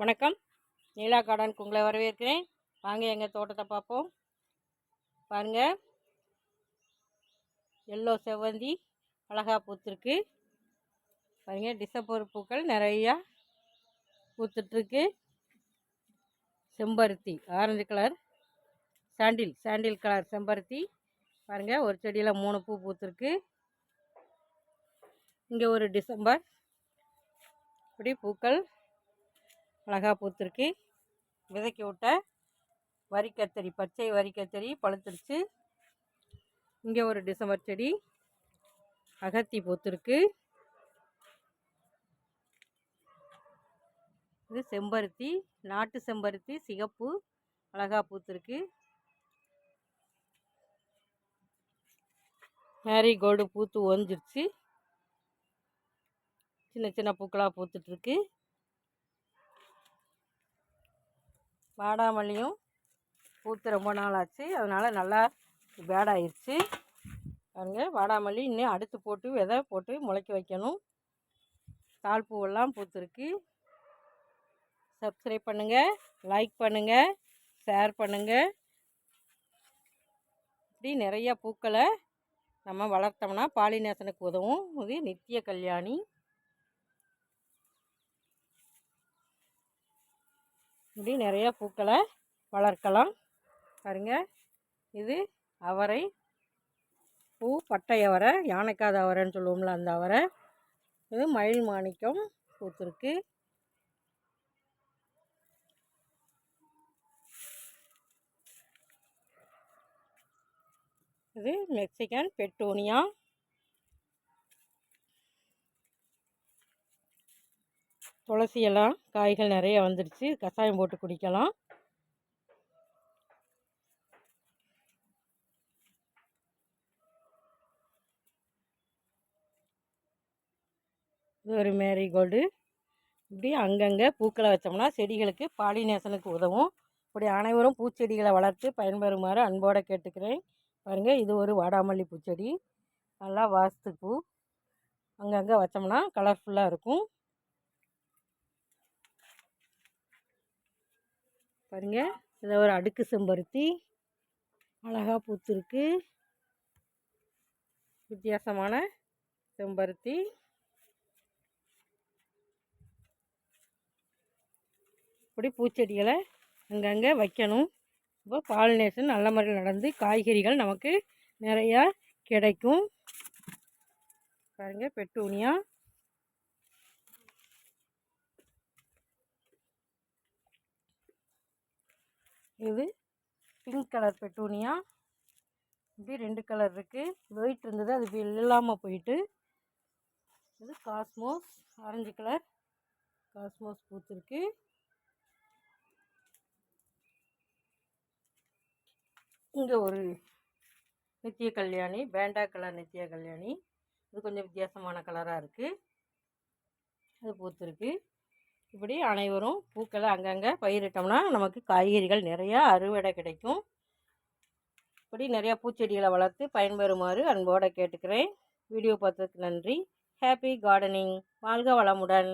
வணக்கம். நீலா கார்டனுக்கு உங்களை வரவேற்கிறேன். வாங்க எங்கள் தோட்டத்தை பார்ப்போம். பாருங்கள் எல்லோ செவ்வந்தி அழகாக பூத்துருக்கு. பாருங்கள் டிசம்பர் பூக்கள் நிறையா பூத்துட்ருக்கு செம்பருத்தி orange colour sandal sandal colour செம்பருத்தி. பாருங்கள் ஒரு செடியில் மூணு பூ பூத்துருக்கு. இங்கே ஒரு டிசம்பர். இப்படி பூக்கள் அழகாக பூத்திருக்கு விதைக்க விட்ட வரிக்கத்தரி பச்சை வரிக்கத்தரி பழுத்துருச்சு. இங்கே ஒரு டிசம்பர் செடி அகத்தி பூத்துருக்கு இது செம்பருத்தி நாட்டு செம்பருத்தி சிகப்பு அழகாக பூத்திருக்கு மேரிகோல்டு பூத்து ஓஞ்சிருச்சு சின்ன சின்ன பூக்களாக பூத்துட்ருக்கு வாடாமல்லியும் பூத்து ரொம்ப நாள் ஆச்சு அதனால் நல்லா பேடாயிருச்சு. பாருங்க வாடாமல்லி இன்னும் அடுத்து போட்டு விதை போட்டு முளைக்க வைக்கணும். தாள் பூவெல்லாம் பூத்துருக்கு. சப்ஸ்கிரைப் பண்ணுங்கள் லைக் பண்ணுங்கள் ஷேர் பண்ணுங்கள் இப்படி நிறையா பூக்களை நம்ம வளர்த்தோம்னா பாலினேஷனுக்கு உதவும். இது நித்திய கல்யாணி. இப்படி நிறைய பூக்களை வளர்க்கலாம். பாருங்க. இது அவரை பூ பட்டை அவரை யானைக்காத அவரைன்னு சொல்லுவோம்ல அந்த அவரை. இது மயில் மாணிக்கம் பூத்துருக்கு. இது மெக்சிகன் பெட்டோனியா. துளசி எல்லாம் காய்கள் நிறைய வந்துடுச்சு. கஷாயம் போட்டு குடிக்கலாம். இது ஒரு மேரிகோல்டு இப்படி அங்கங்கே பூக்களை வச்சோம்னா செடிகளுக்கு பாலினேஷனுக்கு உதவும். இப்படி அனைவரும் பூச்செடிகளை வளர்த்து பயன்பெறுமாறு அன்போடு கேட்டுக்கிறேன். பாருங்கள் இது ஒரு வாடாமல்லி பூச்செடி. நல்லா வாஸ்து பூ. அங்கங்கே வச்சோம்னா கலர்ஃபுல்லாக இருக்கும். பாருங்கள் இதை ஒரு அடுக்கு செம்பருத்தி. அழகாக பூத்துருக்கு. வித்தியாசமான செம்பருத்தி. இப்படி பூச்செடிகளை அங்கங்கே வைக்கணும். இப்போ பாலினேஷன் நல்ல முறையில் நடந்து காய்கறிகள் நமக்கு நிறையா கிடைக்கும். பாருங்கள் பெட்டூனியா. இது பிங்க் கலர் பெட்டூனியா. இப்படி ரெண்டு கலர் இருக்குது ஒயிட் இருந்தது அது இல்லாமல் போயிட்டு இது காஸ்மோஸ் ஆரஞ்சு கலர் காஸ்மோஸ் பூத்துருக்கு இங்கே ஒரு நித்திய கல்யாணி பேண்டா கலர் நித்திய கல்யாணி. இது கொஞ்சம் வித்தியாசமான கலராக இருக்குது அது பூத்துருக்கு இப்படி அனைவரும் பூக்களை அங்கங்கே பயிரிட்டோம்னா நமக்கு காய்கறிகள் நிறையா அறுவடை கிடைக்கும். இப்படி நிறையா பூச்செடிகளை வளர்த்து பயன்பெறுமாறு அன்போடு கேட்டுக்கிறேன். வீடியோ பார்த்ததுக்கு நன்றி. ஹாப்பி கார்டனிங் வாழ்க வளமுடன்.